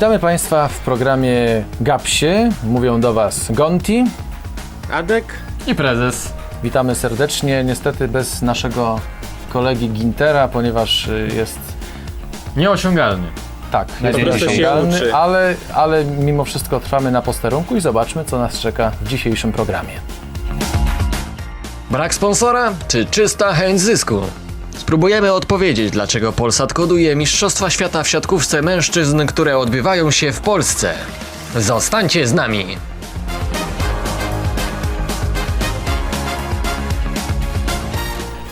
Witamy Państwa w programie Gapsie. Mówią do Was Gonti. Adek? I prezes. Witamy serdecznie. Niestety bez naszego kolegi Gintera, ponieważ y, jest Nieosiągalny. tak, nieosiągalny, ale, ale mimo wszystko trwamy na posterunku i zobaczmy, co nas czeka w dzisiejszym programie. Brak sponsora czy czysta chęć zysku? Spróbujemy odpowiedzieć, dlaczego Polsat koduje Mistrzostwa Świata w siatkówce mężczyzn, które odbywają się w Polsce. Zostańcie z nami!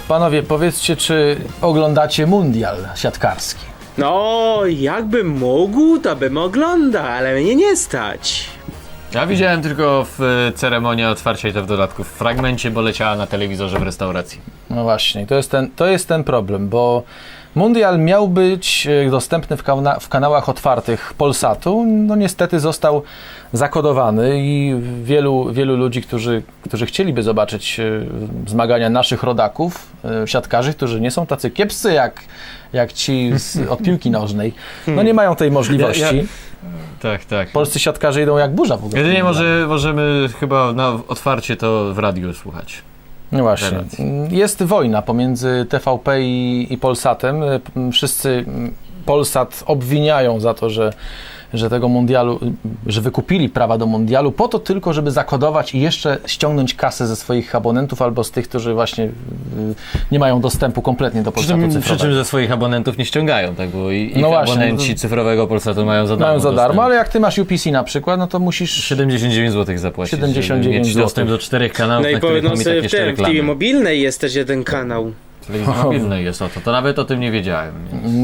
Panowie, powiedzcie, czy oglądacie mundial siatkarski? No, jakbym mógł, to bym oglądał, ale mnie nie stać. Ja widziałem tylko w e, ceremonii otwarcia i to w dodatku w fragmencie, bo leciała na telewizorze w restauracji. No właśnie, to jest ten, to jest ten problem, bo mundial miał być e, dostępny w, kana- w kanałach otwartych Polsatu. No niestety został zakodowany i wielu, wielu ludzi, którzy, którzy chcieliby zobaczyć e, zmagania naszych rodaków, siatkarzy, którzy nie są tacy kiepscy jak, jak ci z, od piłki nożnej, no nie mają tej możliwości. Ja- ja- Tak, tak. Polscy siatkarze idą jak burza w ogóle. Jedynie może, możemy chyba na otwarcie to w radiu słuchać. No właśnie. relacji. Jest wojna pomiędzy TVP i, i Polsatem. Wszyscy Polsat obwiniają za to, że, że tego mundialu, że wykupili prawa do mundialu po to tylko, żeby zakodować i jeszcze ściągnąć kasę ze swoich abonentów albo z tych, którzy właśnie y, nie mają dostępu kompletnie do Polsatu czym, przy cyfrowego. czym ze swoich abonentów nie ściągają, tak? Bo i, No właśnie, abonenci no cyfrowego Polsatu mają za darmo. Mają za darmo, dostęp. ale jak ty masz UPC na przykład, no to musisz 79 zł zapłacić, 79 żeby mieć zł. dostęp do czterech kanałów, No i na których mamy takie w tym, w TV mobilnej jest też jeden kanał. Telewizja mobilnej jest o to, to nawet o tym nie wiedziałem.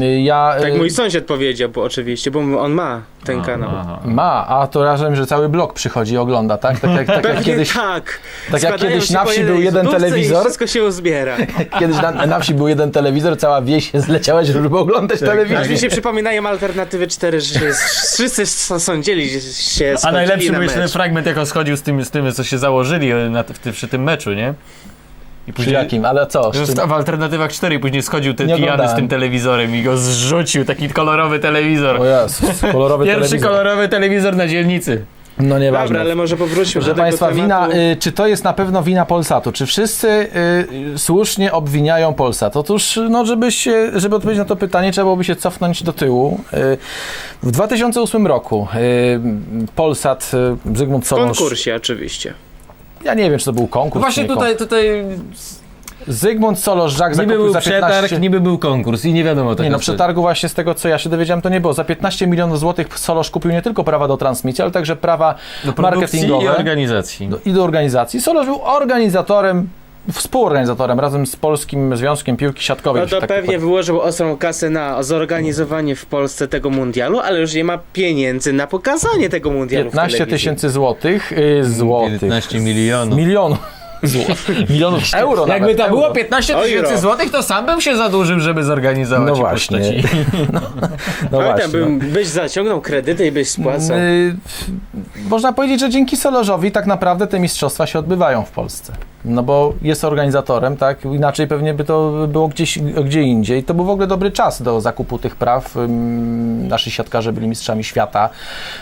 y, ja Tak y, mój sąsiad powiedział, bo oczywiście, bo on ma ten kanał. Aha. ma, a to razem, że cały blok przychodzi i ogląda, tak? Tak jak, tak jak kiedyś tak. tak jak kiedyś na wsi był jeden telewizor. Wszystko się uzbiera. Kiedyś na, na wsi był jeden telewizor, cała wieś zleciała się, żeby oglądać Tak, telewizję. Mi się przypominają alternatywy 4, że wszyscy s- sądzili, że się A najlepszy na był ten fragment, jak on schodził z tym, z tym co się założyli na, w przy tym meczu, nie? I Przy jakim? Ale co? Z czym? w alternatywach 4 i później schodził ten Nie pijany z oglądałem. tym telewizorem i go zrzucił, taki kolorowy telewizor. O Jezus, kolorowy Pierwszy telewizor. kolorowy telewizor na dzielnicy. No nieważne. Dobra, ale może powróćmy Proszę do tego Państwa, tematu. wina, y, czy to jest na pewno wina Polsatu? Czy wszyscy y, słusznie obwiniają Polsat? Otóż, no, żeby, się, żeby odpowiedzieć na to pytanie, trzeba byłoby się cofnąć do tyłu. Y, w 2008 roku y, Polsat, y, Zygmunt W Solorz... konkursie oczywiście. Ja nie wiem, czy to był konkurs. Właśnie czy nie tutaj, tutaj. Zygmunt Solorz-Żak niby zakupił był za przetarg, 15... niby był konkurs i nie wiadomo tak Nie no, przetargu właśnie z tego, co ja się dowiedziałem, to nie było. Za 15 milionów złotych Solosz kupił nie tylko prawa do transmisji, ale także prawa Do produkcji i marketingowe organizacji. do, i do organizacji. Solosz był organizatorem, współorganizatorem razem z Polskim Związkiem Piłki Siatkowej. No to tak pewnie wyłożył ostrą kasę na zorganizowanie w Polsce tego mundialu, ale już nie ma pieniędzy na pokazanie tego mundialu w 15 telewizji. tysięcy złotych. Yy, złotych. 15 milionów. Milionów. Zł- Milionów euro Jakby nawet, to euro. było 15 tysięcy złotych, to sam bym się zadłużył, żeby zorganizować No właśnie. No Pamiętam, właśnie. bym, byś zaciągnął kredyty i byś spłacał. Yy, można powiedzieć, że dzięki Solorzowi tak naprawdę te mistrzostwa się odbywają w Polsce. No bo jest organizatorem, tak? Inaczej pewnie by to było gdzieś, gdzie indziej. To był w ogóle dobry czas do zakupu tych praw. Nasi siatkarze byli mistrzami świata,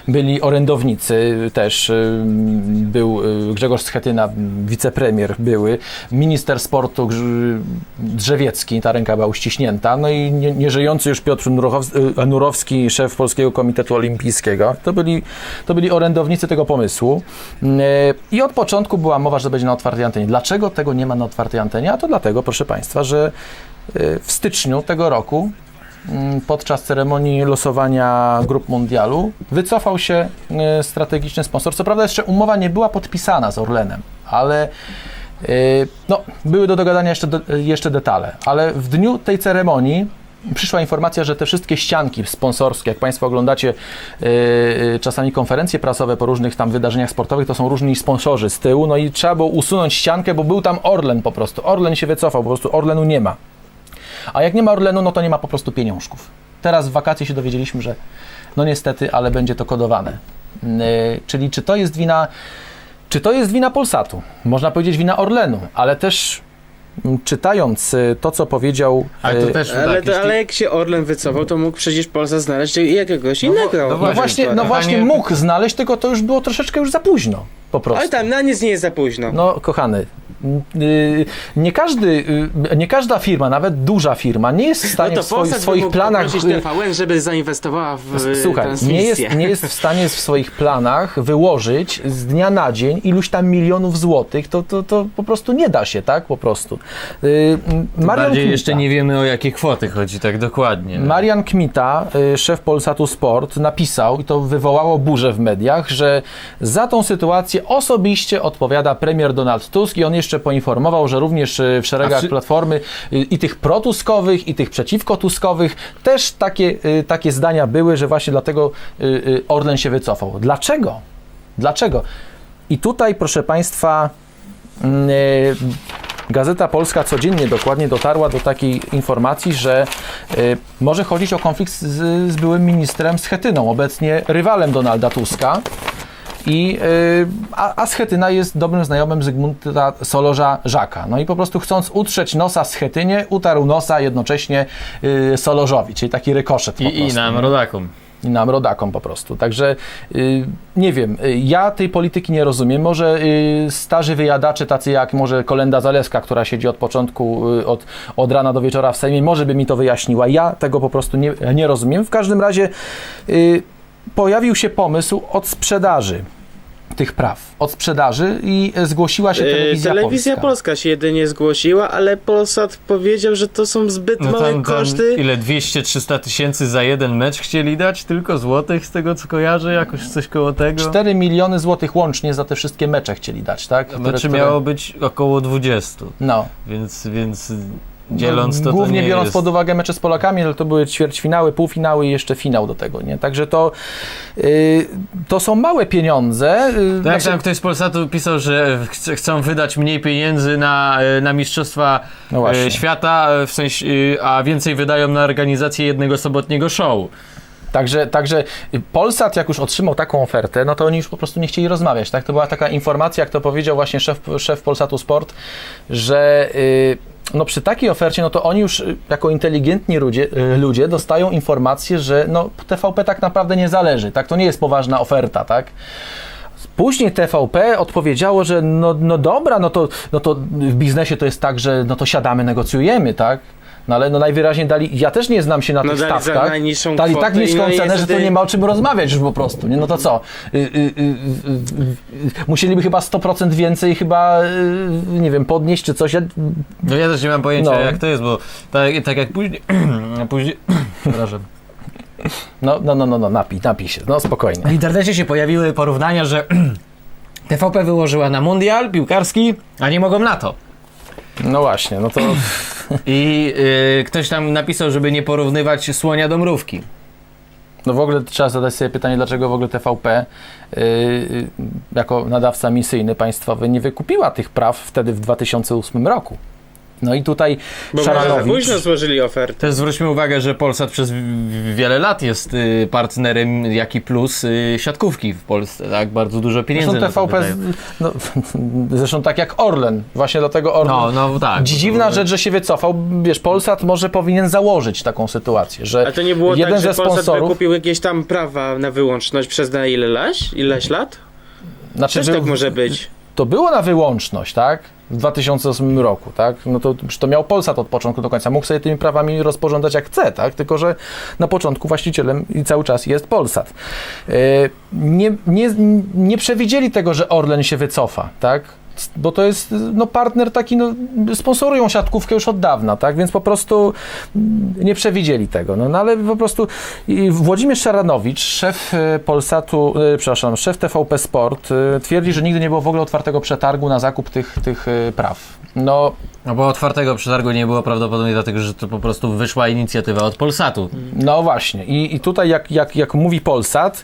byli orędownicy też. Był y, Grzegorz Schetyna, wicepremier były, minister sportu Drzewiecki, ta ręka była uściśnięta, no i nie, nieżyjący już Piotr y, Nurowski, szef Polskiego Komitetu Olimpijskiego. To byli, to byli orędownicy tego pomysłu. Y, I od początku była mowa, że będzie na otwartej antenie. Dlaczego tego nie ma na otwartej antenie? A to dlatego, proszę Państwa, że y, w styczniu tego roku mm, podczas ceremonii losowania grup mundialu wycofał się y, strategiczny sponsor. Co prawda jeszcze umowa nie była podpisana z Orlenem, ale y, no, były do dogadania jeszcze, jeszcze detale. Ale w dniu tej ceremonii przyszła informacja, że te wszystkie ścianki sponsorskie, jak Państwo oglądacie y, y, czasami konferencje prasowe po różnych tam wydarzeniach sportowych, to są różni sponsorzy z tyłu, no i trzeba było usunąć ściankę, bo był tam Orlen po prostu. Orlen się wycofał, po prostu Orlenu nie ma. A jak nie ma Orlenu, no to nie ma po prostu pieniążków. Teraz w wakacje się dowiedzieliśmy, że no niestety, ale będzie to kodowane. Yy, czyli czy to jest wina, czy to jest wina Polsatu? Można powiedzieć wina Orlenu, ale też czytając y, to, co powiedział... Ale to y, też Ale, to, ale jak się Orlen wycofał, to mógł przecież Polsa znaleźć jakiegoś innego. no No właśnie, właśnie, no właśnie mógł znaleźć, tylko to już było troszeczkę już za późno, po prostu. Ale tam na nic nie jest za późno. No, kochany, y, nie, każdy, y, nie każda firma, nawet duża firma, nie jest w stanie no w to swoich, swoich planach. y, TVN, żeby zainwestowała w Słuchaj, nie jest, nie jest w stanie w swoich planach wyłożyć z dnia na dzień iluś tam milionów złotych, to, to, to po prostu nie da się, tak? Po prostu. Marian Bardziej Kmita. jeszcze nie wiemy o jakie kwoty chodzi tak dokładnie. Marian Kmita, szef Polsatu Sport, napisał, i to wywołało burzę w mediach, że za tą sytuację osobiście odpowiada premier Donald Tusk i on jeszcze poinformował, że również y, w szeregach czy- Platformy y, i tych protuskowych, i tych przeciwko Tuskowych też takie, y, takie zdania były, że właśnie dlatego Orlen się wycofał. Dlaczego? Dlaczego? I tutaj, proszę Państwa, mm, Gazeta Polska codziennie dokładnie dotarła do takiej informacji, że y, może chodzić o konflikt z, z byłym ministrem Schetyną, obecnie rywalem Donalda Tuska. I, y, a, a Schetyna jest dobrym znajomym Zygmunta Solorza Żaka. No i po prostu chcąc utrzeć nosa Schetynie, utarł nosa jednocześnie y, Solorzowi, czyli taki rykoszet po I, I prostu, nam nie? rodakom. i nam rodakom po prostu. Także y, nie wiem, y, ja tej polityki nie rozumiem. Może y, starzy wyjadacze, tacy jak może Kolenda Zaleska, która siedzi od początku, y, od, od rana do wieczora w Sejmie, może by mi to wyjaśniła. Ja tego po prostu nie, nie rozumiem. W każdym razie pojawił się pomysł od sprzedaży tych praw, od sprzedaży i zgłosiła się Y, telewizja, Telewizja polska. Polska się jedynie zgłosiła, ale Polsat powiedział, że to są zbyt No małe tam, tam koszty. ile 200-300 tysięcy za jeden mecz chcieli dać? Tylko złotych z tego co kojarzę? Jakoś coś koło tego? 4 miliony złotych łącznie za te wszystkie mecze chcieli dać, tak? Które- Meczy które- miało być około 20, No. więc, więc dzieląc to, to Głównie nie biorąc jest... pod uwagę mecze z Polakami, ale to były ćwierćfinały, półfinały i jeszcze finał do tego, nie? Także to, yy, to są małe pieniądze. Yy, Tak, znaczy- tam ktoś z Polsatu pisał, że chcą wydać mniej pieniędzy na, e, na Mistrzostwa No e, Świata, w sensie, e, a więcej wydają na organizację jednego sobotniego show. Także, także Polsat, jak już otrzymał taką ofertę, no to oni już po prostu nie chcieli rozmawiać, tak? To była taka informacja, jak to powiedział właśnie szef, szef Polsatu Sport, że yy, no przy takiej ofercie, no to oni już y, jako inteligentni ludzie, y, ludzie dostają informację, że no TVP tak naprawdę nie zależy, tak? To nie jest poważna oferta, tak? Później TVP odpowiedziało, że no, no dobra, no to, no to w biznesie to jest tak, że no to siadamy, negocjujemy, tak? No ale no najwyraźniej dali, ja też nie znam się na No tych dali za stawkach, najniższą dali tak niską no cenę, że to nie ma o czym rozmawiać już po prostu, nie? No to co? Y, y, y, y, y, y, musieliby chyba 100% więcej chyba, y, nie wiem, podnieść czy coś. Ja, No ja też nie mam pojęcia No. jak to jest, bo tak, tak jak później... później przepraszam. no, no, no, no, no, napij, napij się, no spokojnie. W internecie się pojawiły porównania, że TVP wyłożyła na mundial piłkarski, a nie mogą na to. No właśnie, no to I y, ktoś tam napisał, żeby nie porównywać słonia do mrówki. no w ogóle trzeba zadać sobie pytanie, dlaczego w ogóle TVP y, y, jako nadawca misyjny państwowy nie wykupiła tych praw wtedy w 2008 roku. No i tutaj Bo Szaranowicz... późno złożyli ofertę. Też zwróćmy uwagę, że Polsat przez wiele lat jest y, partnerem jak i plus y, siatkówki w Polsce, tak? Bardzo dużo pieniędzy Zresztą na to TVP, no, zresztą tak jak Orlen, właśnie dlatego Orlen. No, no tak. Dziwna rzecz, że się wycofał. Wiesz, Polsat może powinien założyć taką sytuację, że A to nie było jeden tak, że ze Polsat sponsorów, wykupił jakieś tam prawa na wyłączność przez na ile laś? Ileś lat? znaczy, Też był- tak może być. to było na wyłączność, tak? W 2008 roku, tak? No to, to miał Polsat od początku do końca. Mógł sobie tymi prawami rozporządzać jak chce, tak? Tylko, że na początku właścicielem i cały czas jest Polsat. E, Nie, nie, nie przewidzieli tego, że Orlen się wycofa, tak? Bo to jest no, partner taki, no, sponsorują siatkówkę już od dawna, tak? Więc po prostu nie przewidzieli tego. No, no ale po prostu i Włodzimierz Szaranowicz, szef e, Polsatu, e, przepraszam, szef TVP Sport, e, twierdzi, że nigdy nie było w ogóle otwartego przetargu na zakup tych, tych praw. No, No bo otwartego przetargu nie było prawdopodobnie dlatego, że to po prostu wyszła inicjatywa od Polsatu. no właśnie. I, i tutaj, jak, jak, jak mówi Polsat,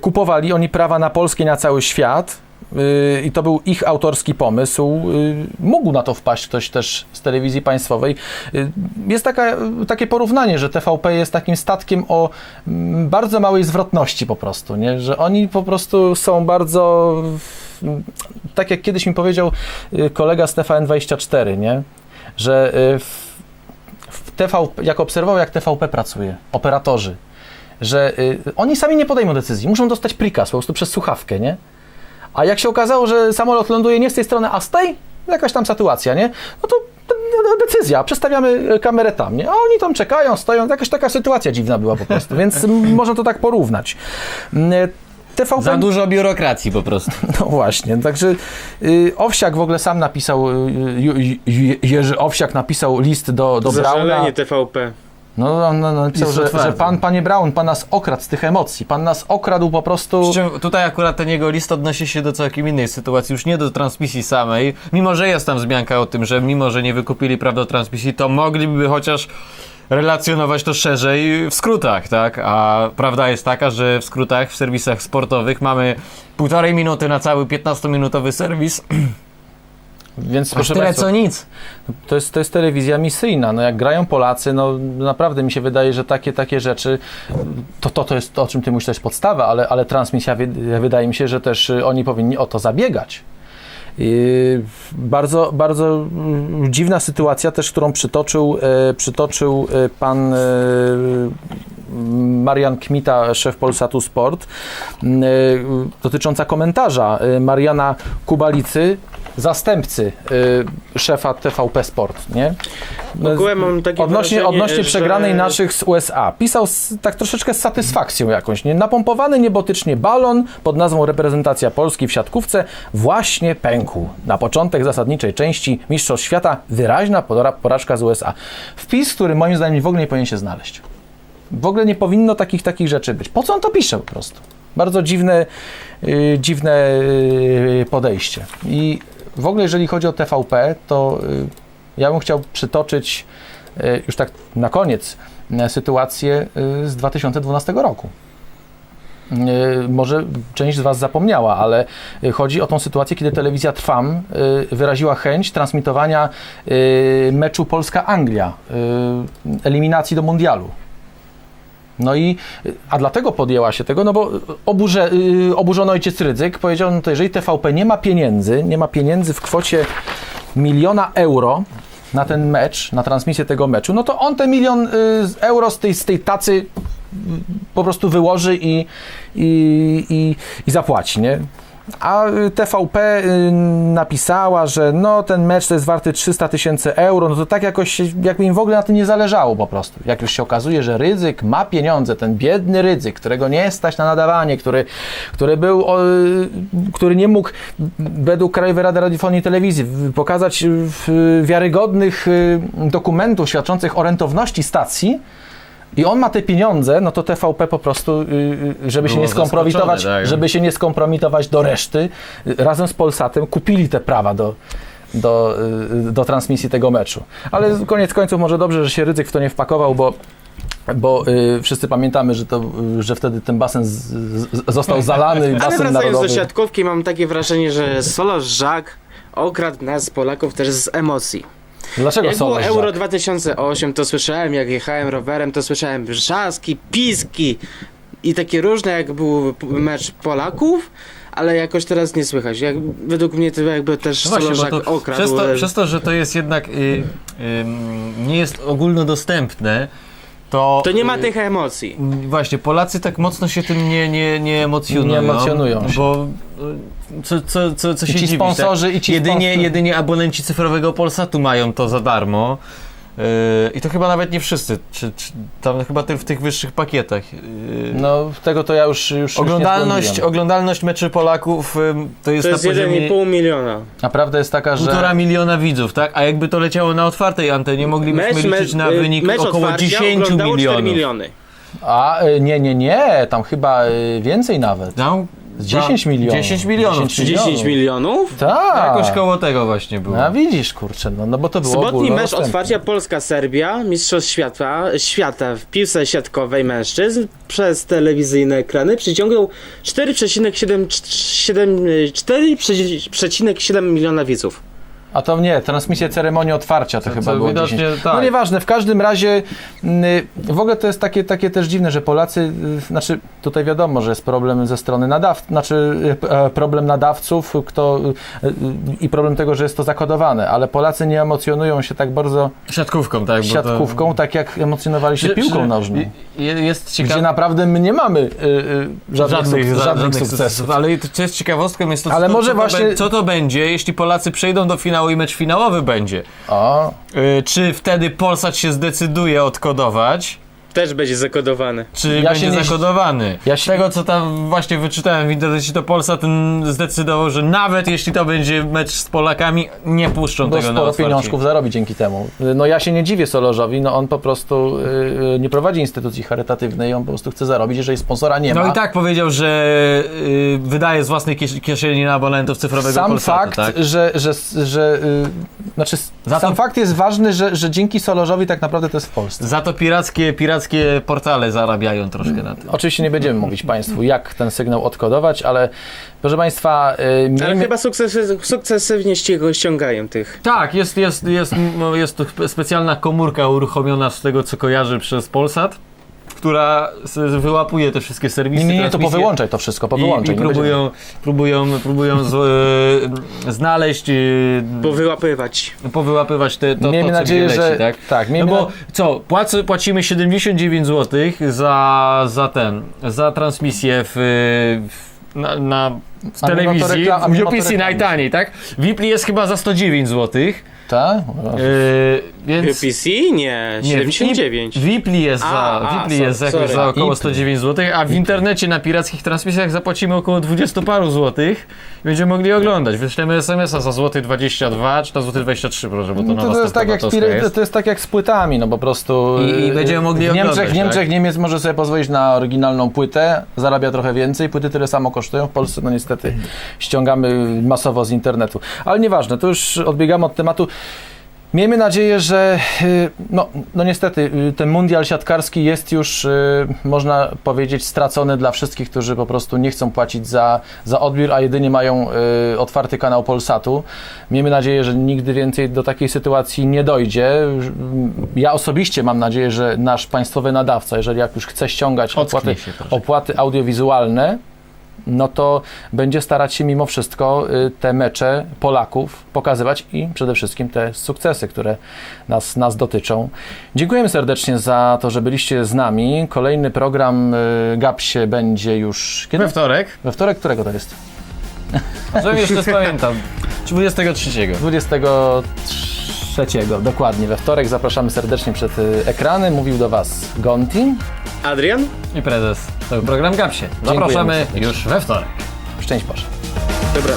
kupowali oni prawa na Polskę i na cały świat. E, I to był ich autorski pomysł. e, Mógł na to wpaść ktoś też z telewizji państwowej. E, Jest taka, takie porównanie, że TVP jest takim statkiem o mm, bardzo małej zwrotności po prostu, nie? że oni po prostu są bardzo, tak jak kiedyś mi powiedział y, kolega z TVN24, nie? że y, w, w jak obserwował, jak TVP pracuje, operatorzy, że y, oni sami nie podejmą decyzji, muszą dostać prikaz po prostu przez słuchawkę, nie? A jak się okazało, że samolot ląduje nie z tej strony, a z tej, jakaś tam sytuacja, nie? No to decyzja, przestawiamy e, kamerę tam, nie? A oni tam czekają, stoją, jakaś taka sytuacja dziwna była po prostu, więc można to tak porównać. Mm, e, TVP... Za dużo biurokracji po prostu. No właśnie, także y, Owsiak w ogóle sam napisał, y, y, y, Jerzy Owsiak napisał list do, do Brauna. Zażalenie TVP. No, on on napisał, List że, otwarty. że pan, panie Braun, pan nas okradł z tych emocji, pan nas okradł po prostu... Przy czym tutaj akurat ten jego list odnosi się do całkiem innej sytuacji, już nie do transmisji samej, mimo że jest tam wzmianka o tym, że mimo, że nie wykupili praw do transmisji, to mogliby chociaż relacjonować to szerzej w skrótach, tak? A prawda jest taka, że w skrótach, w serwisach sportowych mamy półtorej minuty na cały 15-minutowy serwis, Więc proszę tyle państwa, co nic. to jest, to jest telewizja misyjna. No jak grają Polacy, no naprawdę mi się wydaje, że takie, takie rzeczy, to, to, to jest to, o czym ty mówisz, to jest podstawa, ale, ale transmisja, wy, wydaje mi się, że też y, oni powinni o to zabiegać. Yy, bardzo, bardzo mm, dziwna sytuacja też, którą przytoczył, e, przytoczył e, pan Marian Kmita, szef Polsatu Sport, dotycząca komentarza Mariana Kubalicy, zastępcy e, szefa TVP Sport, nie? W ogóle mam takie Odnośnie, odnośnie że- przegranej naszych z USA. Pisał z, tak troszeczkę z satysfakcją jakąś, nie? Napompowany niebotycznie balon pod nazwą reprezentacja Polski w siatkówce właśnie pękł. Na początek zasadniczej części Mistrzostw Świata wyraźna pora- porażka z USA. Wpis, który moim zdaniem w ogóle nie powinien się znaleźć. W ogóle nie powinno takich, takich rzeczy być. Po co on to pisze po prostu? Bardzo dziwne, yy, dziwne yy, podejście. I w ogóle jeżeli chodzi o TVP, to yy, ja bym chciał przytoczyć yy, już tak na koniec yy, sytuację z 2012 roku. Może część z Was zapomniała, ale chodzi o tą sytuację, kiedy telewizja Trwam wyraziła chęć transmitowania meczu Polska-Anglia, eliminacji do mundialu. No i, a dlatego podjęła się tego, no bo oburze, yy, oburzony ojciec Rydzyk powiedział, no to jeżeli TVP nie ma pieniędzy, nie ma pieniędzy w kwocie miliona euro na ten mecz, na transmisję tego meczu, no to on te milion y, euro z tej, z tej tacy y, po prostu wyłoży i, i, i, i zapłaci, nie? A y, TVP y, napisała, że no ten mecz to jest warty 300 tysięcy euro, no to tak jakoś jakby im w ogóle na tym nie zależało po prostu. Jak już się okazuje, że Rydzyk ma pieniądze, ten biedny Rydzyk, którego nie stać na nadawanie, który, który był, y, który nie mógł według Krajowej Rady Radiofonii i Telewizji pokazać wiarygodnych dokumentów świadczących o rentowności stacji, i on ma te pieniądze, no to TVP po prostu, y, y, żeby się Było nie skompromitować, tak. żeby się nie skompromitować do reszty, razem z Polsatem kupili te prawa do, do, y, do transmisji tego meczu. Ale koniec końców może dobrze, że się Rydzyk w to nie wpakował, bo bo y, wszyscy pamiętamy, że, to, że wtedy ten basen z, z, został zalany, Ale basen wracając narodowy. do siatkówki, mam takie wrażenie, że Solo Żak okradł nas, Polaków, też z emocji. Dlaczego Jak było Euro Żak? 2008, to słyszałem, jak jechałem rowerem, to słyszałem wrzaski, piski i takie różne, jak był mecz Polaków, ale jakoś teraz nie słychać. Jak, według mnie to jakby też No właśnie, to okradł. przez, to, przez to, że to jest jednak y, ym, nie jest ogólnodostępne, to... To nie ma y, tych emocji. Właśnie, Polacy tak mocno się tym nie, nie, nie emocjonują. Nie emocjonują się. Bo y, co, co, co, co I się ci dziwić, sponsorzy, tak? i ci jedynie, sponsor- jedynie abonenci cyfrowego Polsatu mają to za darmo. Yy, I to chyba nawet nie wszyscy, czy, czy tam chyba ty w tych wyższych pakietach. Yy, No tego to ja już, już oglądalność, już nie oglądalność meczy Polaków ym, to jest To jest na poziomie 1,5 miliona. Naprawdę jest taka, że... półtora miliona widzów, tak? A jakby to leciało na otwartej antenie, moglibyśmy liczyć na y, wynik mecz około otwarcia 10 oglądało 4 milionów. miliony. A, y, nie, nie, nie, tam chyba y, więcej nawet. Tam, Z 10 milionów. 10 milionów, 10 czyli 10 milionów? Tak. jakoś koło tego właśnie było. A widzisz, kurczę, no, no bo to było Sobotni mecz ogólnodostępne. otwarcia Polska-Serbia, Mistrzostw Świata, świata w piłce siatkowej mężczyzn przez telewizyjne ekrany przyciągnął 4,7 4,7 miliona widzów. A to nie, transmisję ceremonii otwarcia to, chyba co było widocznie 10. tak. No nieważne, w każdym razie mm, w ogóle to jest takie, takie też dziwne, że Polacy, y, znaczy tutaj wiadomo, że jest problem ze strony nadawców, znaczy y, e, problem nadawców kto, y, y, i problem tego, że jest to zakodowane, ale Polacy nie emocjonują się tak bardzo Siatkówką, tak? bo to- siatkówką, tak jak emocjonowali się Że- piłką że- nożną. je- Jest. Gdzie naprawdę my nie mamy y, y, żadnych, żadnych, za- żadnych sukcesów. Ale to, co jest ciekawostką jest to, Ale co, może co, właśnie- to, co to będzie, jeśli Polacy przejdą do finału i mecz finałowy będzie. O, Yy, czy wtedy Polsat się zdecyduje odkodować, Też będzie zakodowane. czy Ja będzie się nie- zakodowany? Ja Z się- tego, co tam właśnie wyczytałem w internecie, to Polsat mm, zdecydował, że nawet jeśli to będzie mecz z Polakami, nie puszczą bo tego na sporo otwarcie. pieniążków zarobi dzięki temu. No ja się nie dziwię Solorzowi, no on po prostu y, y, nie prowadzi instytucji charytatywnej, on po prostu chce zarobić, jeżeli sponsora nie ma. No i tak powiedział, że y, wydaje z własnej kies- kieszeni na abonentów cyfrowego Sam Polsatu, fakt, tak? że, że, że y, znaczy Za sam to- fakt jest ważny, że, że dzięki Solorzowi tak naprawdę to jest w Polsce. Za to pirackie, pirackie portale zarabiają troszkę na tym. Oczywiście nie będziemy mówić Państwu, jak ten sygnał odkodować, ale proszę Państwa, y, Ale chyba sukcesy, sukcesywnie ści- ściągają tych. Tak, jest, jest, jest, jest to spe- specjalna komórka uruchomiona z tego, co kojarzy przez Polsat, która wyłapuje te wszystkie serwisy. nie, nie, nie, to powyłączaj to wszystko, I, powyłączaj. i nie będziemy- próbują, próbują, próbują z, e, znaleźć, e, Powyłapywać. powyłapywać te, to, Miejmy to, co nadzieję, gdzie że leci, tak? tak, No miejmy bo na... co, płacę, płacimy 79 zł za, za ten, za transmisję w, w, na, na w telewizji, w UPC najtaniej, tak? Vipli jest chyba za 109 zł, Tak? yy, więc... UPC? Nie, 79. Vipli jest za, A, sorry, jest jakoś sorry. za około Ipli. 109 zł, a w internecie na pirackich transmisjach zapłacimy około 20 paru złotych i będziemy mogli oglądać. Wyślemy SMS-a za złoty 22 czy na złoty 23, proszę, bo to No nowa to, to, jest tak jak, pire- jest. to jest tak jak z płytami, no po prostu. I- i yy, będziemy mogli w Niemczech, oglądać, w Niemczech tak? Niemiec może sobie pozwolić na oryginalną płytę, zarabia trochę więcej, płyty tyle samo kosztują. W Polsce, no niestety, ściągamy masowo z internetu. Ale nieważne, to już odbiegamy od tematu. Miejmy nadzieję, że yy, no, no niestety yy, ten mundial siatkarski jest już, yy, można powiedzieć, stracony dla wszystkich, którzy po prostu nie chcą płacić za, za odbiór, a jedynie mają otwarty kanał Polsatu. Miejmy nadzieję, że nigdy więcej do takiej sytuacji nie dojdzie. Ja osobiście mam nadzieję, że nasz państwowy nadawca, jeżeli jak już chce ściągać opłaty, opłaty audiowizualne, no to będzie starać się mimo wszystko y, te mecze Polaków pokazywać i przede wszystkim te sukcesy, które nas, nas dotyczą. Dziękujemy serdecznie za to, że byliście z nami. Kolejny program y, Gapsie będzie już kiedy? We wtorek, We wtorek, którego to jest? żebym jeszcze spamiętam, 23. 23, dokładnie. We wtorek zapraszamy serdecznie przed y, ekrany. Mówił do Was Gonti. Adrian? I prezes. To był program Gapsie. Zapraszamy już we wtorek. Szczęść Boże. Dobra.